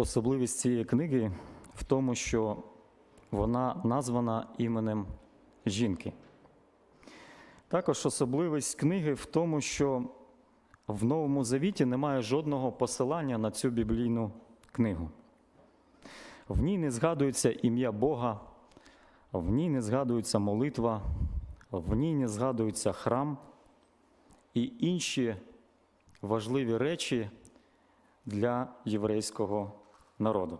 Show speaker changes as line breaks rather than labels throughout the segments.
Особливість цієї книги в тому, що вона названа іменем жінки. Також особливість книги в тому, що в Новому Завіті немає жодного посилання на цю біблійну книгу. В ній не згадується ім'я Бога, в ній не згадується молитва, в ній не згадується храм і інші важливі речі для єврейського народу.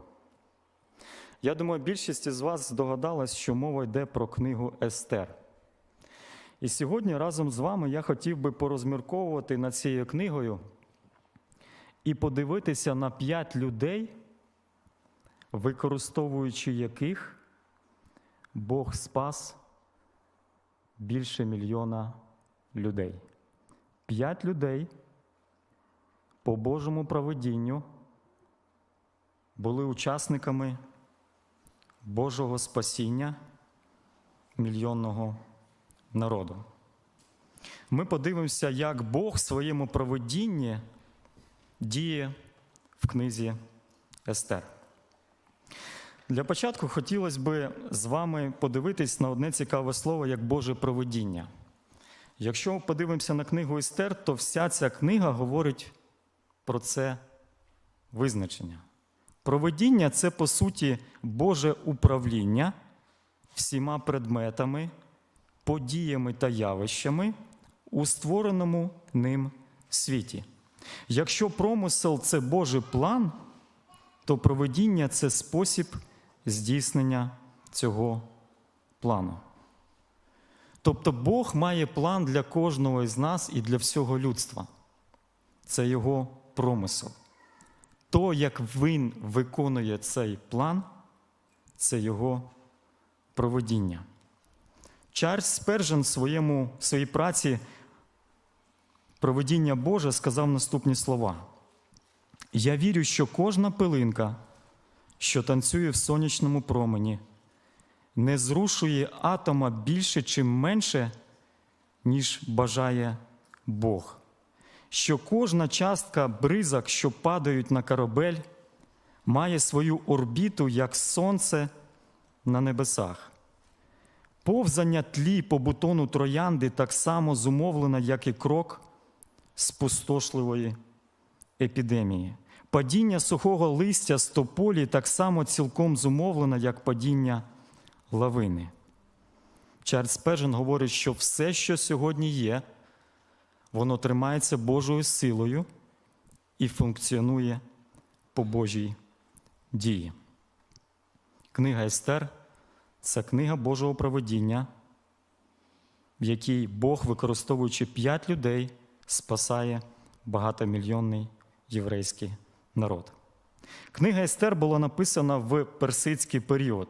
Я думаю, більшість із вас здогадалась, що мова йде про книгу Естер. І сьогодні разом з вами я хотів би порозмірковувати над цією книгою і подивитися на п'ять людей, використовуючи яких Бог спас більше мільйона людей. П'ять людей по Божому проведінню були учасниками Божого спасіння мільйонного народу. Ми подивимося, як Бог в своєму проведінні діє в книзі Естер. Для початку хотілося б з вами подивитись на одне цікаве слово як Боже проведіння. Якщо подивимося на книгу Естер, то вся ця книга говорить про це визначення. Проведіння це, по суті, Боже управління всіма предметами, подіями та явищами у створеному ним світі. Якщо промисел це Божий план, то проведіння це спосіб здійснення цього плану. Тобто Бог має план для кожного із нас і для всього людства. Це його промисел. То, як він виконує цей план, це його проведіння. Чарльз Спержен в своєму, в своїй праці Проведіння Боже сказав наступні слова: Я вірю, що кожна пилинка, що танцює в сонячному промені, не зрушує атома більше чи менше, ніж бажає Бог. Що кожна частка бризок, що падають на корабель, має свою орбіту, як сонце на небесах. Повзання тлі по бутону троянди так само зумовлено, як і крок спустошливої епідемії. Падіння сухого листя з тополі так само цілком зумовлено, як падіння лавини. Чарльз Пежен говорить, що все, що сьогодні є, воно тримається Божою силою і функціонує по Божій дії. Книга Естер це книга Божого проведіння, в якій Бог, використовуючи п'ять людей, спасає багатомільйонний єврейський народ. Книга Естер була написана в персидський період.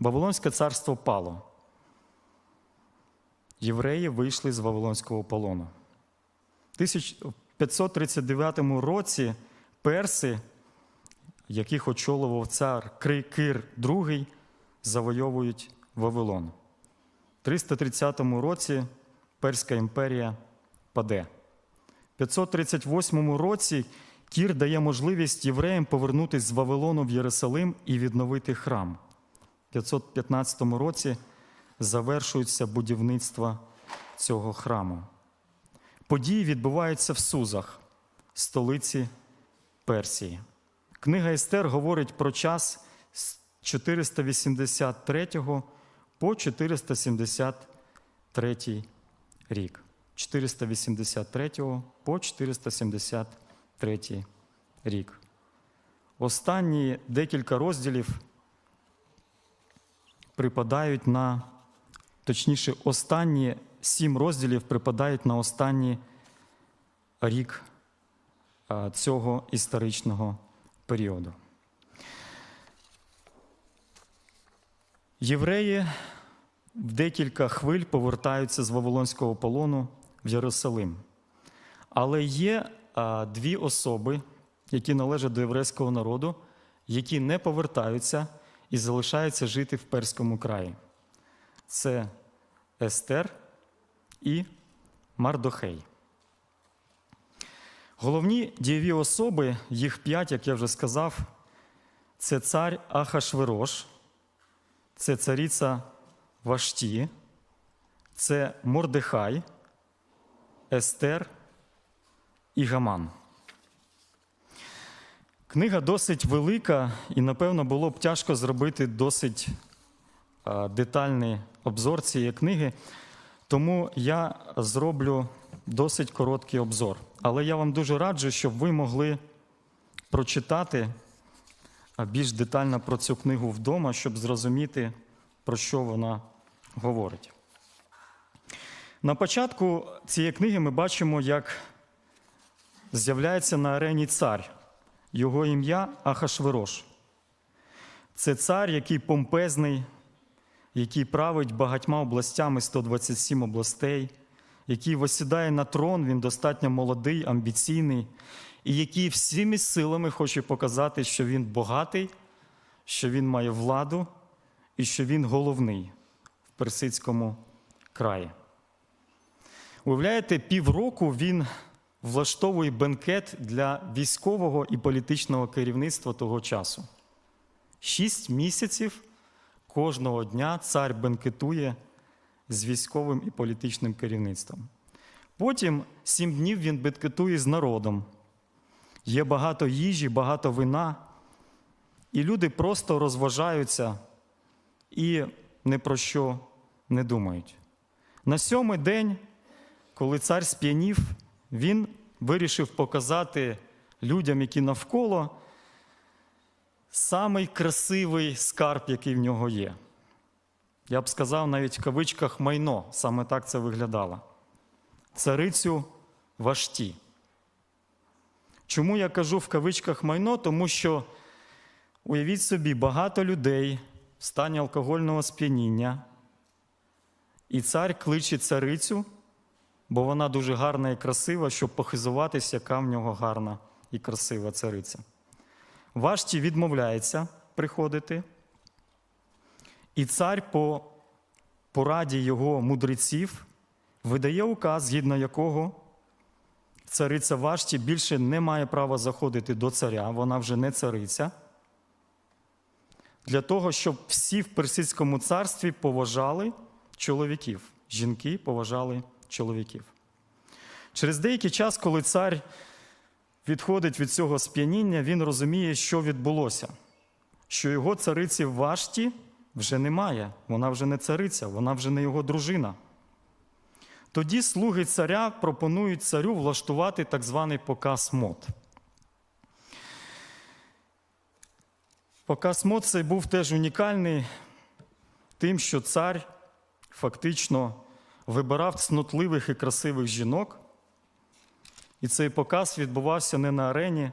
Вавилонське царство пало. Євреї вийшли з Вавилонського полону. В 1539 році перси, яких очолював цар Кир II, завойовують Вавилон. В 330 році Перська імперія паде. В 538 році Кір дає можливість євреям повернутися з Вавилону в Єрусалим і відновити храм. В 515 році завершується будівництво цього храму. Події відбуваються в Сузах, столиці Персії. Книга Естер говорить про час з 483 по 473 рік. 483 по 473 рік. Останні декілька розділів припадають на, точніше, останні сім розділів припадають на останній рік цього історичного періоду. Євреї в декілька хвиль повертаються з Вавилонського полону в Єрусалим. Але є дві особи, які належать до єврейського народу, які не повертаються і залишаються жити в Перському краї. Це Естер і Мардохей. Головні дієві особи, їх п'ять, як я вже сказав, це цар Ахашвирош, це цариця Вашті, це Мордехай, Естер і Гаман. Книга досить велика, і, напевно, було б тяжко зробити досить детальний обзор цієї книги, тому я зроблю досить короткий обзор. Але я вам дуже раджу, щоб ви могли прочитати більш детально про цю книгу вдома, щоб зрозуміти, про що вона говорить. На початку цієї книги ми бачимо, як з'являється на арені цар. Його ім'я Ахашвирош. Це цар, який помпезний, який править багатьма областями 127 областей, який восідає на трон, він достатньо молодий, амбіційний, і який всіми силами хоче показати, що він багатий, що він має владу і що він головний в персидському краї. Уявляєте, півроку він влаштовує бенкет для військового і політичного керівництва того часу. Шість місяців кожного дня цар бенкетує з військовим і політичним керівництвом. Потім сім днів він бенкетує з народом. Є багато їжі, багато вина, і люди просто розважаються і ні про що не думають. На сьомий день, коли цар сп'янів, він вирішив показати людям, які навколо, самий красивий скарб, який в нього є. Я б сказав навіть в кавичках майно, саме так це виглядало. Царицю Вашті. Чому я кажу в кавичках майно? Тому що, уявіть собі, багато людей в стані алкогольного сп'яніння, і цар кличе царицю бо вона дуже гарна і красива, щоб похизуватися, яка в нього гарна і красива цариця. Вашті відмовляється приходити, і цар по пораді його мудреців видає указ, згідно якого цариця Вашті більше не має права заходити до царя, вона вже не цариця. Для того, щоб всі в персидському царстві поважали чоловіків, жінки поважали чоловіків. Через деякий час, коли цар відходить від цього сп'яніння, він розуміє, що відбулося, що його цариці Вашті вже немає, вона вже не цариця, вона вже не його дружина. Тоді слуги царя пропонують царю влаштувати так званий показ мод. Показ мод цей був теж унікальний тим, що цар фактично вибирав цнотливих і красивих жінок. І цей показ відбувався не на арені,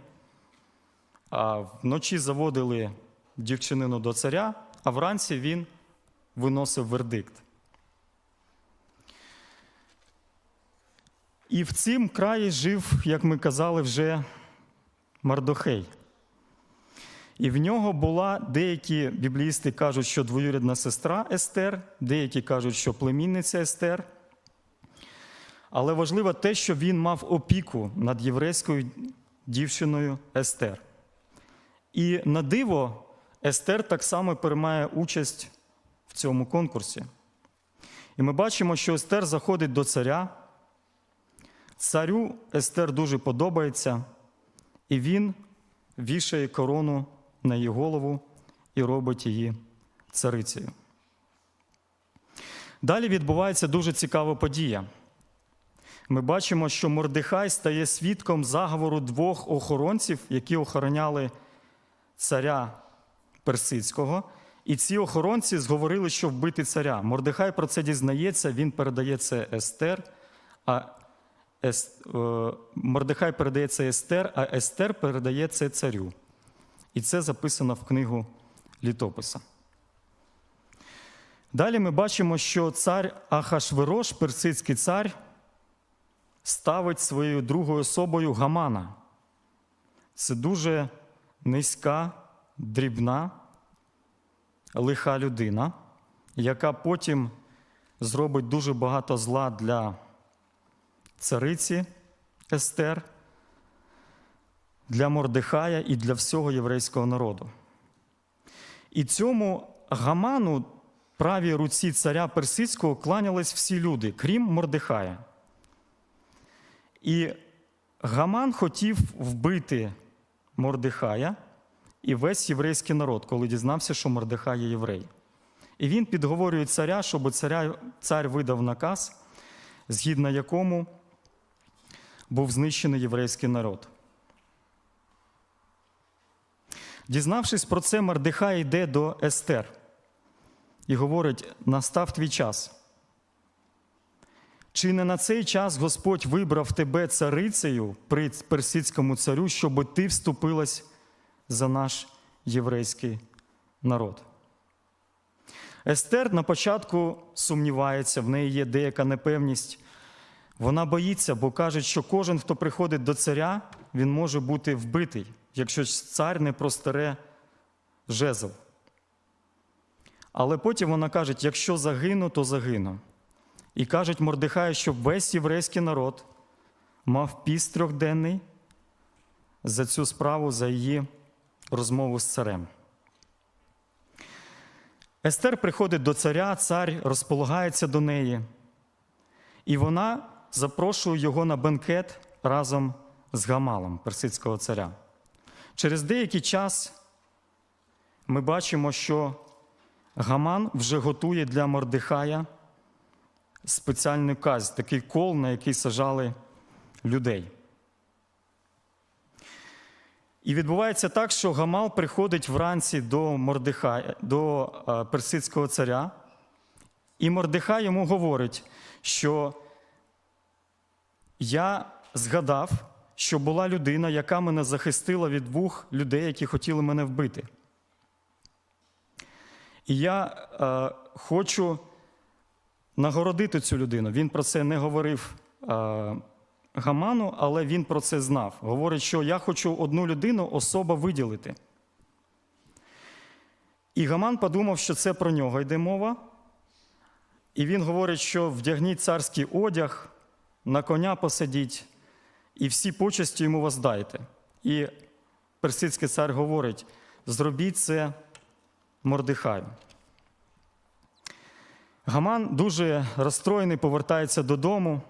а вночі заводили дівчинину до царя, а вранці він виносив вердикт. І в цім краї жив, як ми казали, вже Мардохей. І в нього була деякі бібліїсти кажуть, що двоюрідна сестра Естер, деякі кажуть, що племінниця Естер. Але важливо те, що він мав опіку над єврейською дівчиною Естер. І на диво, Естер так само приймає участь в цьому конкурсі. І ми бачимо, що Естер заходить до царя. Царю Естер дуже подобається, і він вішає корону на її голову і робить її царицею. Далі відбувається дуже цікава подія. Ми бачимо, що Мордехай стає свідком заговору двох охоронців, які охороняли царя Персидського. І ці охоронці зговорили, що вбити царя. Мордехай про це дізнається, він передає це Естер, а Ес... е, Мордехай передає це Естер, а Естер передає це царю. І це записано в книгу літописа. Далі ми бачимо, що цар Ахашвирош, персидський цар, ставить своєю другою особою Гамана. Це дуже низька, дрібна, лиха людина, яка потім зробить дуже багато зла для цариці Естер, для Мордехая і для всього єврейського народу. І цьому Гаману, правій руці царя Персидського, кланялись всі люди, крім Мордехая. І Гаман хотів вбити Мордехая і весь єврейський народ, коли дізнався, що Мордехай є єврей. І він підговорює царя, щоб царя, цар видав наказ, згідно якому був знищений єврейський народ. Дізнавшись про це, Мардихай йде до Естер і говорить: настав твій час. Чи не на цей час Господь вибрав тебе царицею при персидському царю, щоб ти вступилась за наш єврейський народ? Естер на початку сумнівається, в неї є деяка непевність. Вона боїться, бо каже, що кожен, хто приходить до царя, він може бути вбитий, якщо цар не простере жезл. Але потім вона каже: якщо загину, то загину. І кажуть Мордехаю, щоб весь єврейський народ мав піст трьохденний за цю справу, за її розмову з царем. Естер приходить до царя, цар розполагається до неї, і вона запрошує його на бенкет разом з Гамалом, персидського царя. Через деякий час ми бачимо, що Гаман вже готує для Мордехая спеціальний казь, такий кол, на який сажали людей. І відбувається так, що Гамал приходить вранці до Мордехая, до е, персидського царя, і Мордехай йому говорить, що я згадав, що була людина, яка мене захистила від двох людей, які хотіли мене вбити. І я е, хочу нагородити цю людину. Він про це не говорив е, Гаману, але він про це знав. Говорить, що я хочу одну людину особа виділити. І Гаман подумав, що це про нього йде мова. І він говорить, що вдягніть царський одяг, на коня посадіть, і всі почесті йому воздайте. І персидський цар говорить: зробіть це Мордихаю. Гаман дуже розстроєний, повертається додому.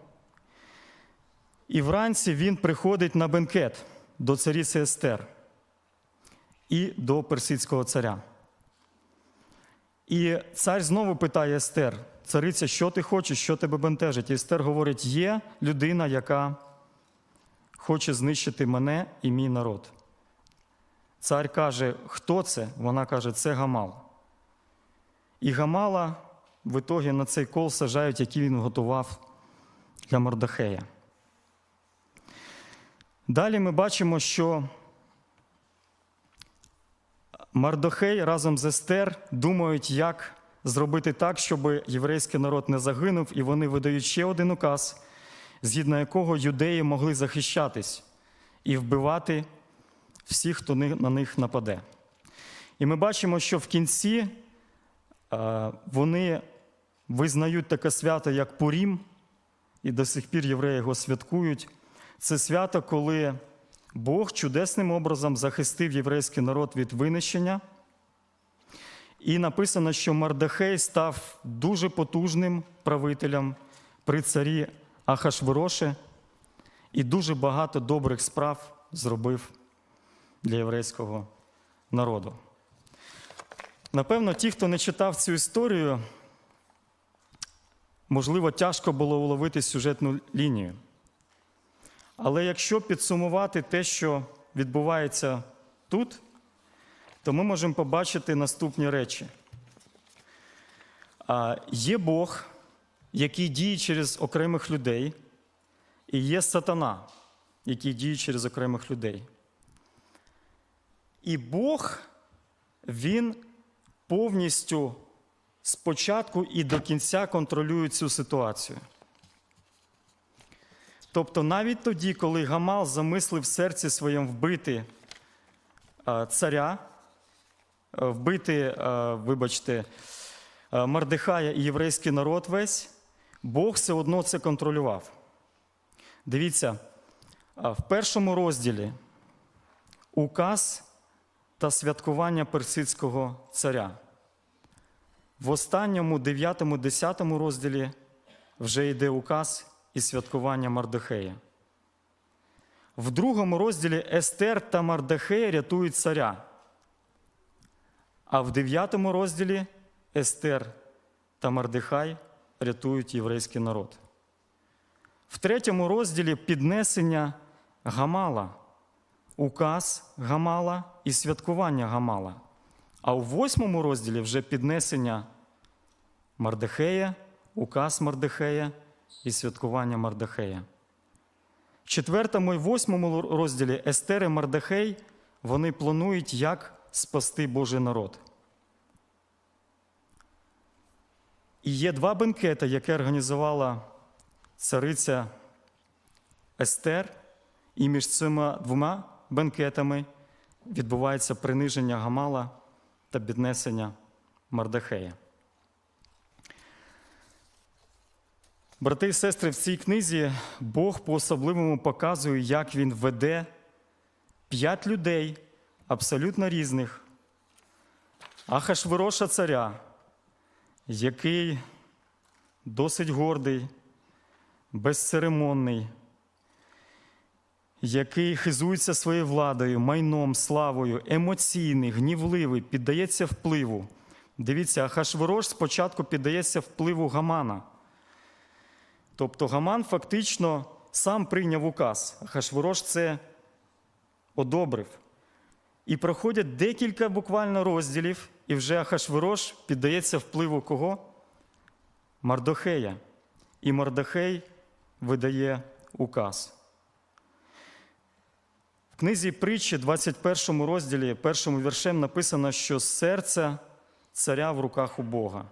І вранці він приходить на бенкет до цариці Естер і до персидського царя. І цар знову питає Естер: цариця, що ти хочеш, що тебе бентежить? І Естер говорить: є людина, яка хоче знищити мене і мій народ. Цар каже, хто це? Вона каже, це Гамал. І Гамала в ітогі на цей кол сажають, який він готував для Мордахея. Далі ми бачимо, що Мардохей разом з Естер думають, як зробити так, щоб єврейський народ не загинув, і вони видають ще один указ, згідно якого юдеї могли захищатись і вбивати всіх, хто на них нападе. І ми бачимо, що в кінці вони визнають таке свято, як Пурім, і до сих пір євреї його святкують. Це свято, коли Бог чудесним образом захистив єврейський народ від винищення. І написано, що Мардахей став дуже потужним правителем при царі Ахашвироше і дуже багато добрих справ зробив для єврейського народу. Напевно, ті, хто не читав цю історію, можливо, тяжко було уловити сюжетну лінію. Але якщо підсумувати те, що відбувається тут, то ми можемо побачити наступні речі. Є Бог, який діє через окремих людей, і є сатана, який діє через окремих людей. І Бог, Він повністю спочатку і до кінця контролює цю ситуацію. Тобто навіть тоді, коли Гамал замислив в серці своєму вбити царя, вбити, вибачте, Мардихая і єврейський народ весь, Бог все одно це контролював. Дивіться, в першому розділі указ та святкування персидського царя. В останньому 9-10 розділі вже йде указ і святкування Мардахея. В другому розділі Естер та Мардахей рятують царя. А в 9 розділі Естер та Мардихай рятують єврейський народ. В третьому розділі піднесення Гамала, указ Гамала і святкування Гамала. А у восьмому розділі вже піднесення Мардихея, указ Мардихея і святкування Мардихея. В четвертому і восьмому розділі Естер і Мардахей вони планують, як спасти Божий народ. І є два бенкети, які організувала цариця Естер, і між цими двома бенкетами відбувається приниження Гамала та піднесення Мардахея. Брати і сестри, в цій книзі Бог по-особливому показує, як Він веде п'ять людей абсолютно різних. Ахашвироша царя, який досить гордий, безцеремонний, який хизується своєю владою, майном, славою, емоційний, гнівливий, піддається впливу. Дивіться, Ахашвирош спочатку піддається впливу Гамана. Тобто Гаман фактично сам прийняв указ. Ахашвирош це одобрив. І проходять декілька буквально розділів, і вже Ахашвирош піддається впливу кого? Мардохея. І Мардохей видає указ. В книзі притчі, 21 розділі, першому віршем написано, що серце царя в руках у Бога.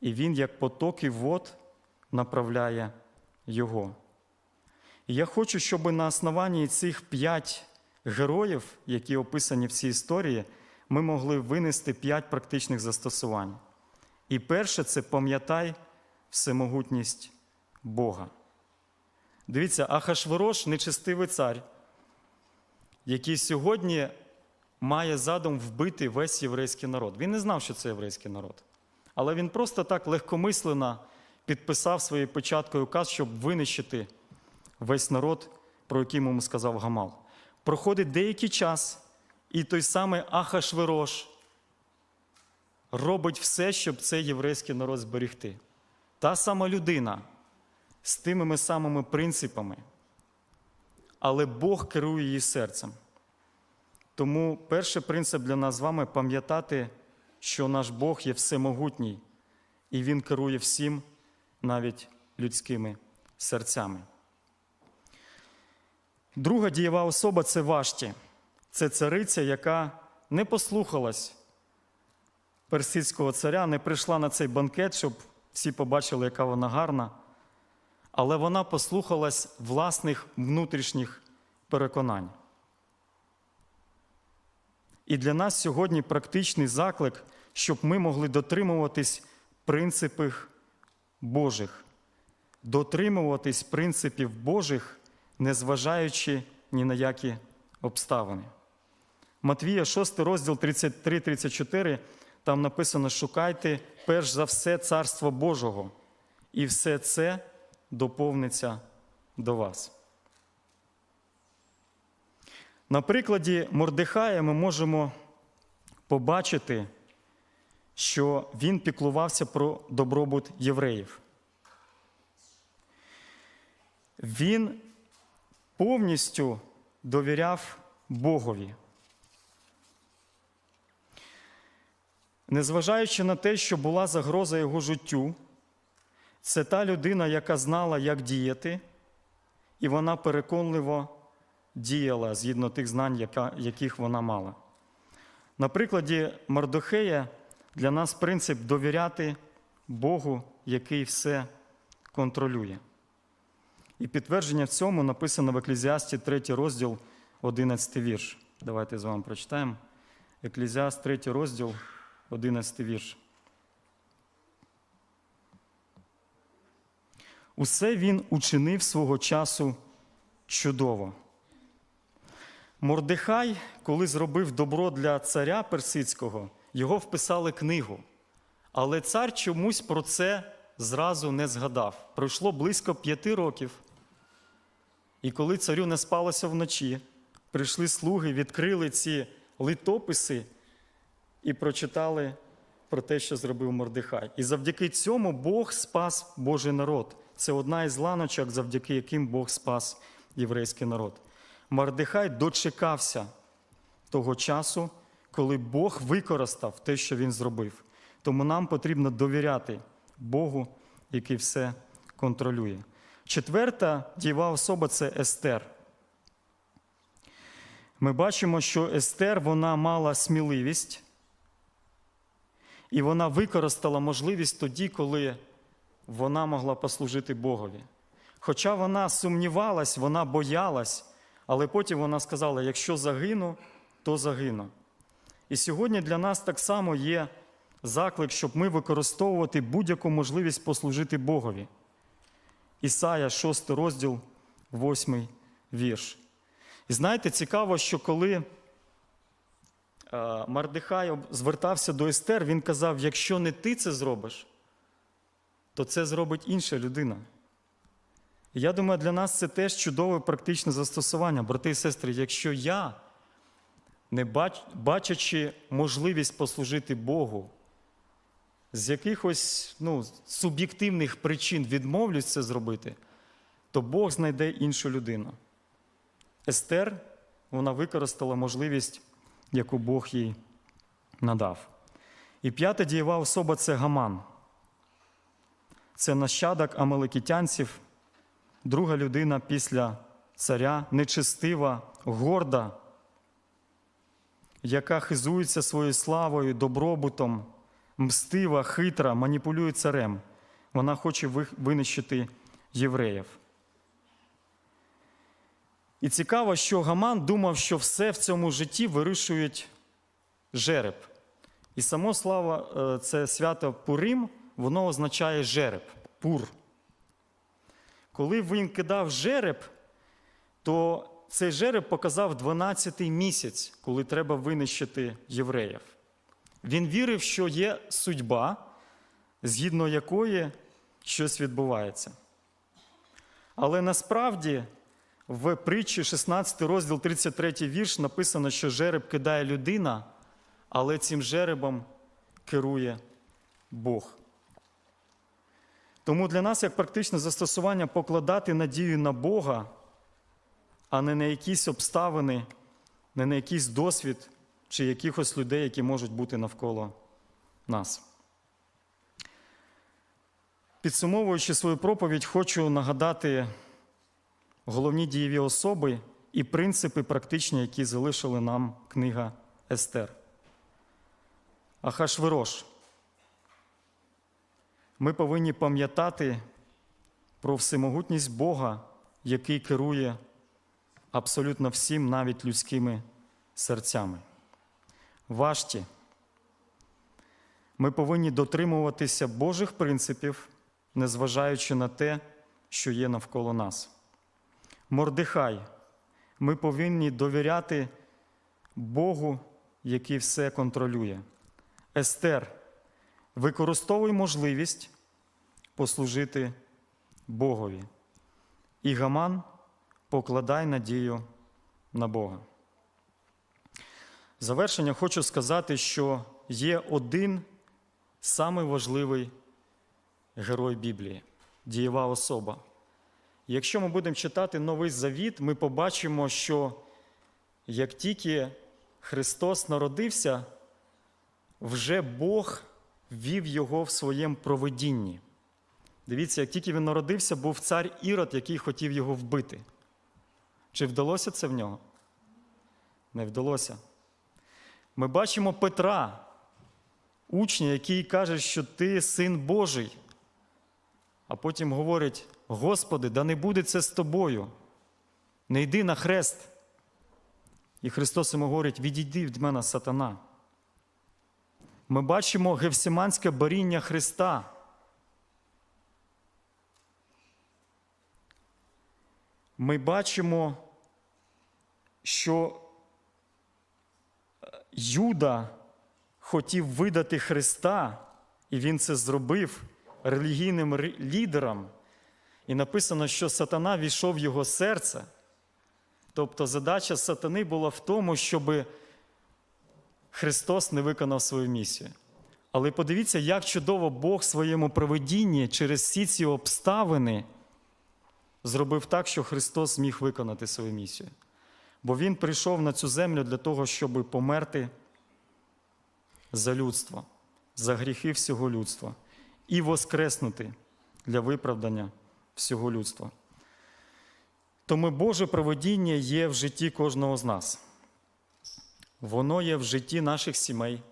І він, як потоки вод, направляє його. І я хочу, щоб на основанні цих п'ять героїв, які описані в цій історії, ми могли винести п'ять практичних застосувань. І перше це пам'ятай всемогутність Бога. Дивіться, Ахашвирош нечестивий цар, який сьогодні має задум вбити весь єврейський народ. Він не знав, що це єврейський народ. Але він просто так легкомислено підписав своєю печаткою указ, щоб винищити весь народ, про який йому сказав Гамал. Проходить деякий час, і той самий Ахашвирош робить все, щоб цей єврейський народ зберегти. Та сама людина з тими самими принципами, але Бог керує її серцем. Тому перший принцип для нас з вами пам'ятати, що наш Бог є всемогутній, і Він керує всім, навіть людськими серцями. Друга дієва особа це Вашті. Це цариця, яка не послухалась персидського царя, не прийшла на цей банкет, щоб всі побачили, яка вона гарна. Але вона послухалась власних внутрішніх переконань. І для нас сьогодні практичний заклик, щоб ми могли дотримуватись принципів Божих, дотримуватись принципів Божих, незважаючи ні на які обставини. Матвія, 6 розділ 33-34, там написано: шукайте перш за все Царство Божого, і все це доповниться до вас. На прикладі Мордехая ми можемо побачити, що він піклувався про добробут євреїв. Він повністю довіряв Богові. Незважаючи на те, що була загроза його життю, це та людина, яка знала, як діяти, і вона переконливо діяла згідно тих знань, яких вона мала. На прикладі Мардохея для нас принцип довіряти Богу, який все контролює. І підтвердження в цьому написано в Еклезіасті 3 розділ, 11 вірш. Давайте з вами прочитаємо. Еклезіаст 3 розділ, 11 вірш. Усе він учинив свого часу чудово. Мордехай, коли зробив добро для царя персидського, його вписали книгу. Але цар чомусь про це зразу не згадав. Пройшло близько п'яти років. І коли царю не спалося вночі, прийшли слуги, відкрили ці литописи і прочитали про те, що зробив Мордехай. І завдяки цьому Бог спас Божий народ. Це одна із ланочок, завдяки яким Бог спас єврейський народ. Мордехай дочекався того часу, коли Бог використав те, що він зробив. Тому нам потрібно довіряти Богу, який все контролює. Четверта дієва особа це Естер. Ми бачимо, що Естер вона мала сміливість, і вона використала можливість тоді, коли вона могла послужити Богові. Хоча вона сумнівалась, вона боялась, але потім вона сказала: якщо загину, то загину. І сьогодні для нас так само є заклик, щоб ми використовувати будь-яку можливість послужити Богові. Ісая, 6 розділ, 8 вірш. І знаєте, цікаво, що коли е, Мардихай звертався до Естер, він казав: якщо не ти це зробиш, то це зробить інша людина. І я думаю, для нас це теж чудове практичне застосування, брати і сестри, якщо я, не бачачи можливість послужити Богу, з якихось ну, суб'єктивних причин відмовлюсь це зробити, то Бог знайде іншу людину. Естер вона використала можливість, яку Бог їй надав. І п'ята дієва особа це Гаман. Це нащадок амалекітянців, друга людина після царя, нечестива, горда, яка хизується своєю славою, добробутом, мстива, хитра, маніпулює царем. Вона хоче винищити євреїв. І цікаво, що Гаман думав, що все в цьому житті вирішують жереб. І само слава, це свято Пурим, воно означає жереб, пур. Коли він кидав жереб, то цей жереб показав 12-й місяць, коли треба винищити євреїв. Він вірив, що є судьба, згідно якої щось відбувається. Але насправді в притчі 16 розділ 33 вірш написано, що жереб кидає людина, але цим жеребом керує Бог. Тому для нас як практичне застосування покладати надію на Бога, а не на якісь обставини, не на якийсь досвід чи якихось людей, які можуть бути навколо нас. Підсумовуючи свою проповідь, хочу нагадати головні дієві особи і принципи практичні, які залишили нам книга Естер. Ахашвирош. Ми повинні пам'ятати про всемогутність Бога, який керує абсолютно всім, навіть людськими серцями. Вашті. Ми повинні дотримуватися Божих принципів, незважаючи на те, що є навколо нас. Мордихай. Ми повинні довіряти Богу, який все контролює. Естер. Використовуй можливість послужити Богові. І Гаман покладай надію на Бога. Завершення хочу сказати, що є один самий важливий герой Біблії дієва особа. Якщо ми будемо читати Новий Завіт, ми побачимо, що як тільки Христос народився, вже Бог вів його в своєму провидінні. Дивіться, як тільки він народився, був цар Ірод, який хотів його вбити. Чи вдалося це в нього? Не вдалося. Ми бачимо Петра, учня, який каже, що ти син Божий. А потім говорить: Господи, да не буде це з тобою. Не йди на хрест. І Христос йому говорить: відійди від мене, сатана. Ми бачимо гевсиманське боріння Христа. Ми бачимо, що Юда хотів видати Христа, і він це зробив релігійним лідером. І написано, що сатана війшов в його серце. Тобто задача сатани була в тому, щоб Христос не виконав свою місію. Але подивіться, як чудово Бог в своєму проведінні через всі ці обставини зробив так, що Христос зміг виконати свою місію. Бо Він прийшов на цю землю для того, щоб померти за людство, за гріхи всього людства і воскреснути для виправдання всього людства. Тому Боже проведіння є в житті кожного з нас. Воно є в житті наших сімей,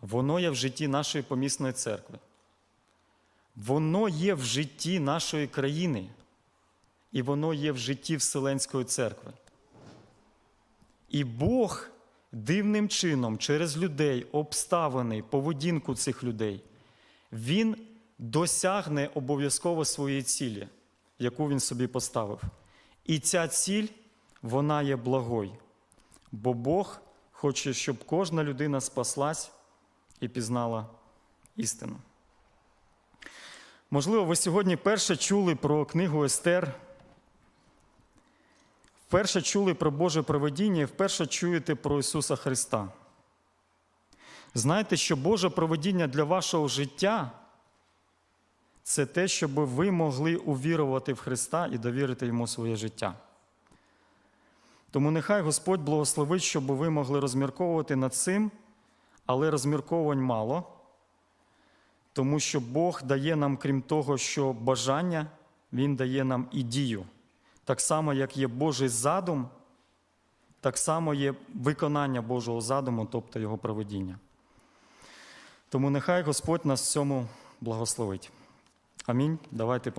воно є в житті нашої помісної церкви, воно є в житті нашої країни, і воно є в житті Вселенської церкви. І Бог дивним чином через людей, обставини, поведінку цих людей, Він досягне обов'язково своєї цілі, яку він собі поставив. І ця ціль, вона є благою. Бо Бог хоче, щоб кожна людина спаслась і пізнала істину. Можливо, ви сьогодні перше чули про книгу Естер, вперше чули про Боже проведіння і вперше чуєте про Ісуса Христа. Знаєте, що Боже проведіння для вашого життя це те, щоб ви могли увірувати в Христа і довірити Йому своє життя. Тому нехай Господь благословить, щоб ви могли розмірковувати над цим, але розмірковувань мало, тому що Бог дає нам, крім того, що бажання, Він дає нам і дію. Так само, як є Божий задум, так само є виконання Божого задуму, тобто Його проведіння. Тому нехай Господь нас в цьому благословить. Амінь. Давайте